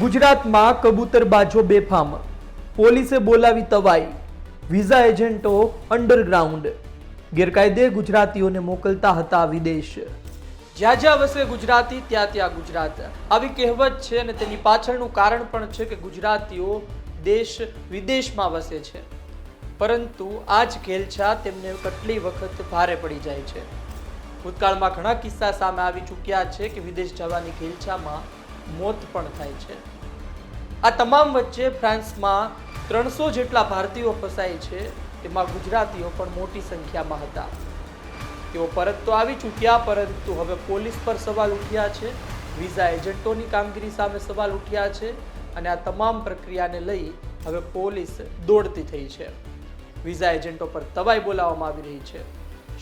ગુજરાતમાં કબૂતરબાજો બેફામ. પોલીસે બોલાવી તવાઈ. વિઝા એજન્ટો અંડરગ્રાઉન્ડ. ગેરકાયદે ગુજરાતીઓને મોકલતા હતા વિદેશ. જ્યાં જ્યાં વસે ગુજરાતી, ત્યાં ત્યાં ગુજરાત. આવી કહેવત છે અને તેની પાછળનું કારણ પણ છે કે ગુજરાતીઓ દેશ વિદેશમાં વસે છે. પરંતુ આ જ ઘેલછા તેમને કેટલી વખત ભારે પડી જાય છે. ભૂતકાળમાં ઘણા કિસ્સા સામે આવી ચૂક્યા છે કે વિદેશ જવાની ઘેલછામાં મોત પણ થાય છે. આ તમામ વચ્ચે ફ્રાન્સમાં ત્રણસો જેટલા ભારતીયો ફસાય છે, તેમાં ગુજરાતીઓ પણ મોટી સંખ્યામાં હતા. તેઓ પરત તો આવી ચૂક્યા, પરંતુ હવે પોલીસ પર સવાલ ઉઠ્યા છે, વિઝા એજન્ટોની કામગીરી સામે સવાલ ઉઠ્યા છે અને આ તમામ પ્રક્રિયાને લઈ હવે પોલીસ દોડતી થઈ છે. વિઝા એજન્ટો પર તવાઈ બોલાવવામાં આવી રહી છે.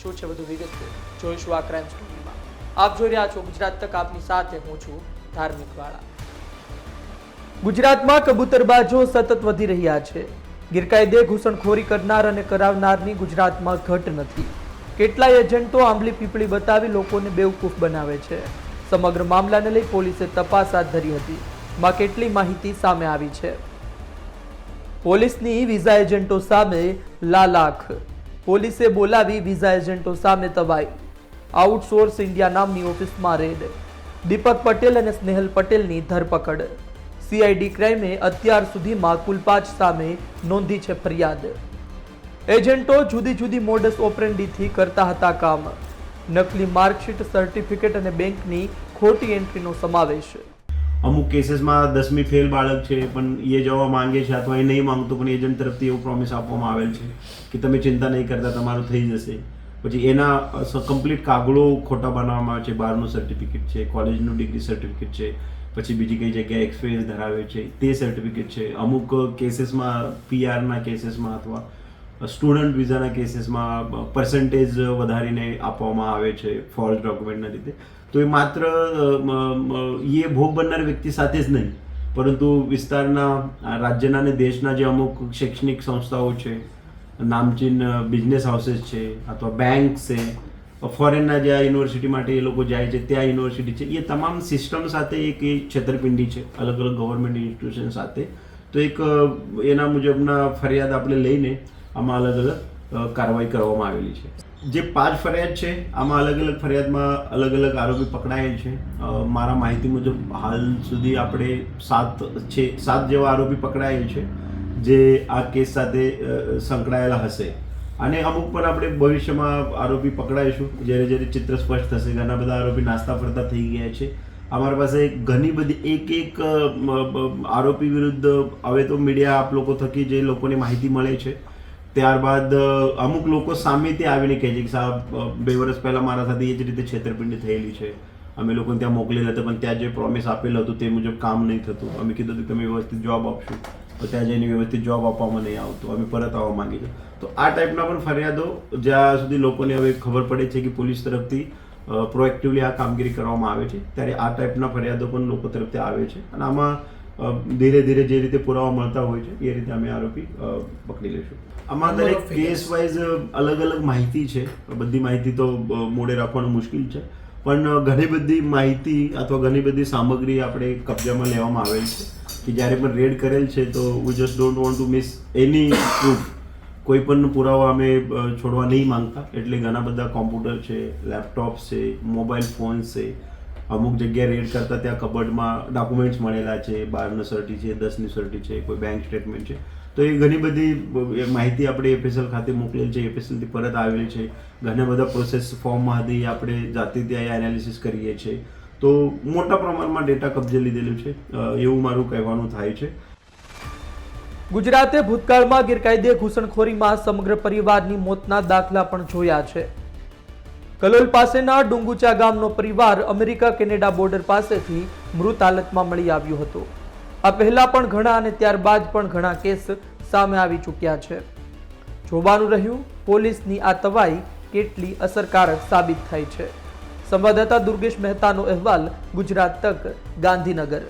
શું છે વધુ વિગત? જોઈશું આ ક્રાઇમ સ્ટોરીમાં આપ જોઈ રહ્યા છો ગુજરાત તક, આપની સાથે હું છું ધાર્મિક વાળા ગુજરાતમાં કબૂતરબાજો સતત વધી રહ્યા છે. ગેરકાયદે ઘૂસણખોરી કરનાર અને કરાવનારની ગુજરાતમાં ઘટ નથી. કેટલાય એજન્ટો આંબલી પીપળી બતાવી લોકોને બેવકૂફ બનાવે છે. સમગ્ર મામલાને લઈ પોલીસે તપાસ હાથ ધરી હતી. માં કેટલી માહિતી સામે આવી છે? પોલીસની વિઝા એજન્ટો સામે લાલાખ. પોલીસે બોલાવી વિઝા એજન્ટો સામે તવાઈ આઉટસોર્સ ઇન્ડિયા નામની ઓફિસમાં રેડ. દીપક પટેલ અને સ્નેહલ પટેલની ધરપકડ. સીઆઈડી ક્રાઇમે અત્યાર સુધીમાં કુલ પાંચ સામે નોંધી છે ફરિયાદ. એજન્ટો જુદી જુદી મોડસ ઓપરેન્ડીથી કરતા હતા કામ. નકલી માર્કશીટ, સર્ટિફિકેટ અને બેંકની ખોટી એન્ટ્રીનો સમાવેશ. અમુક કેસીસમાં દસમી ફેલ બાળક છે, પણ એ જવા માંગે છે અથવા એ નહીં માંગતો, પણ એજન્ટ તરફથી એવું પ્રોમિસ આપવામાં આવેલ છે કે તમે ચિંતા નહીં કરતા, તમારું થઈ જશે. પછી એના કમ્પ્લીટ કાગળો ખોટા બનાવવામાં આવે છે, બહારનું સર્ટિફિકેટ છે કોલેજનું ડિગ્રી સર્ટિફિકેટ છે, પછી બીજી કઈ જગ્યાએ એક્સપિરિયન્સ ધરાવે છે, તે સર્ટિફિકેટ છે. અમુક કેસીસમાં પીઆરના કેસીસમાં અથવા સ્ટુડન્ટ વિઝાના કેસીસમાં પર્સન્ટેજ વધારીને આપવામાં આવે છે ફોલ્સ ડોક્યુમેન્ટના રીતે. તો એ માત્ર એ ભોગ બનનાર વ્યક્તિ સાથે જ નહીં. પરંતુ વિસ્તારના, રાજ્યના અને દેશના જે અમુક શૈક્ષણિક સંસ્થાઓ છે નામચીન બિઝનેસ હાઉસીસ છે, અથવા બેંક છે ફોરેનના જે યુનિવર્સિટી માટે એ લોકો જાય છે, ત્યાં યુનિવર્સિટી છે, એ તમામ સિસ્ટમ સાથે એક એ છેતરપિંડી છે, અલગ અલગ ગવર્મેન્ટ ઇન્સ્ટિટ્યુશન સાથે. તો એક એના મુજબના ફરિયાદ આપણે લઈને આમાં અલગ અલગ કાર્યવાહી કરવામાં આવેલી છે. જે પાંચ ફરિયાદ છે, આમાં અલગ અલગ ફરિયાદમાં અલગ અલગ આરોપી પકડાયેલ છે. મારા માહિતી મુજબ હાલ સુધી આપણે સાત છે, સાત જેવા આરોપી પકડાયેલ છે. જે આ કેસ સાથે સંકળાયેલા હશે. અને અમુક પર આપણે ભવિષ્યમાં આરોપી પકડાઈશું. જ્યારે જ્યારે ચિત્ર સ્પષ્ટ થશે ઘણા બધા આરોપી નાસ્તા ફરતા થઈ ગયા છે. અમારી પાસે ઘણી બધી એક એક આરોપી વિરુદ્ધ, હવે તો મીડિયા આપ લોકો થકી જે લોકોને માહિતી મળે છે. ત્યારબાદ અમુક લોકો સામેથી આવીને કહે છે કે સાહેબ બે વર્ષ પહેલાં મારા સાથે એ જ રીતે છેતરપિંડી થયેલી છે. અમે લોકોને ત્યાં મોકલેલા હતા, પણ ત્યાં જે પ્રોમિસ આપેલું હતું તે મુજબ કામ નહીં થતું. અમે કીધું હતું તમે વ્યવસ્થિત જવાબ આપશું. તો ત્યાં જઈને વ્યવસ્થિત જોબ આપવામાં નહીં આવતું. અમે પરત આવવા માંગીએ છીએ. તો આ ટાઈપના પણ ફરિયાદો જ્યાં સુધી લોકોને હવે ખબર પડે છે કે પોલીસ તરફથી પ્રોએક્ટિવલી આ કામગીરી કરવામાં આવે છે ત્યારે આ ટાઈપના ફરિયાદો પણ લોકો તરફથી આવે છે. અને આમાં ધીરે ધીરે જે રીતે પુરાવા મળતા હોય છે એ રીતે અમે આરોપી પકડી લઈશું. આમાં દરેક કેસ વાઇઝ અલગ અલગ માહિતી છે. બધી માહિતી તો મોડે રાખવાનું મુશ્કેલ છે. પણ ઘણી બધી માહિતી અથવા ઘણી બધી સામગ્રી આપણે કબજામાં લેવામાં આવેલ છે. કે જ્યારે પણ રેડ કરેલ છે તો we just don't want to miss any proof કોઈ પણ પુરાવા અમે છોડવા નહીં માંગતા. એટલે ઘણા બધા કોમ્પ્યુટર છે લેપટોપ છે મોબાઈલ ફોન છે. અમુક જગ્યાએ રેડ કરતા ત્યાં કબડમાં ડોક્યુમેન્ટ્સ મળેલા છે, બારની સર્ટી છે, દસની સર્ટી છે, કોઈ બેંક સ્ટેટમેન્ટ છે. તો એ ઘણી બધી માહિતી આપણે એફએસએલ ખાતે મોકલેલ છે એફએસએલથી પરત આવેલી છે. ઘણા બધા પ્રોસેસ ફોર્મમાં હતી આપણે જાતે ત્યાં એનાલિસિસ કરીએ છીએ. તો મોટા પ્રમાણમાં ડેટા કબજે લીધેલું છે. એવું મારું કહેવાનું થાય છે. ગુજરાતે ભૂતકાળમાં ગેરકાયદે ઘૂસણખોરીમાં સમગ્ર પરિવારની મોતના દાખલા પણ જોયા છે. કલોલ પાસેના ડુંગુચા ગામનો પરિવાર અમેરિકા કેનેડા બોર્ડર પાસેથી મૃત હાલતમાં મળી આવ્યો હતો. આ પહેલા પણ ઘણા અને ત્યારબાદ પણ ઘણા કેસ સામે આવી ચૂક્યા છે. જોવાનું રહ્યું, પોલીસની આ તવાઈ કેટલી અસરકારક સાબિત થાય છે. સંવાદદાતા દુર્ગેશ મહેતાનો અહેવાલ ગુજરાત તક ગાંધીનગર.